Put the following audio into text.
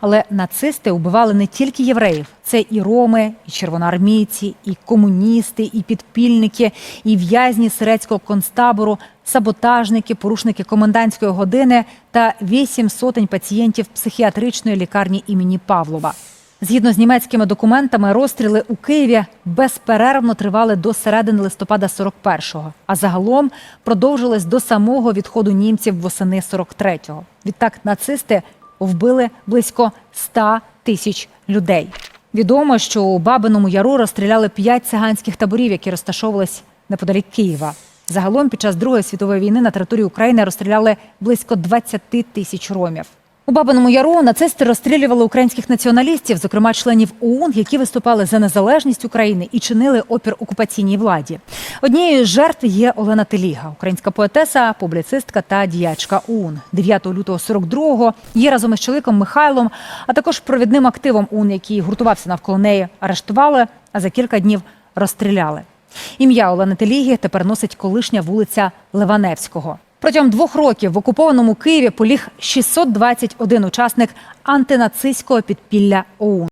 Але нацисти убивали не тільки євреїв, це і роми, і червоноармійці, і комуністи, і підпільники, і в'язні сирецького концтабору, саботажники, порушники комендантської години та вісім сотень пацієнтів психіатричної лікарні імені Павлова. Згідно з німецькими документами, розстріли у Києві безперервно тривали до середини листопада 41-го, а загалом продовжились до самого відходу німців восени 43-го. Відтак нацисти вбили близько 100 тисяч людей. Відомо, що у Бабиному Яру розстріляли п'ять циганських таборів, які розташовувались неподалік Києва. Загалом під час Другої світової війни на території України розстріляли близько 20 тисяч ромів. У Бабиному Яру нацисти розстрілювали українських націоналістів, зокрема членів ОУН, які виступали за незалежність України і чинили опір окупаційній владі. Однією з жертв є Олена Теліга, українська поетеса, публіцистка та діячка ОУН. 9 лютого 42-го її разом із чоловіком Михайлом, а також провідним активом ОУН, який гуртувався навколо неї, арештували, а за кілька днів розстріляли. Ім'я Олени Теліги тепер носить колишня вулиця Ливаневського. Протягом двох років в окупованому Києві поліг 621 учасник антинацистського підпілля ОУН.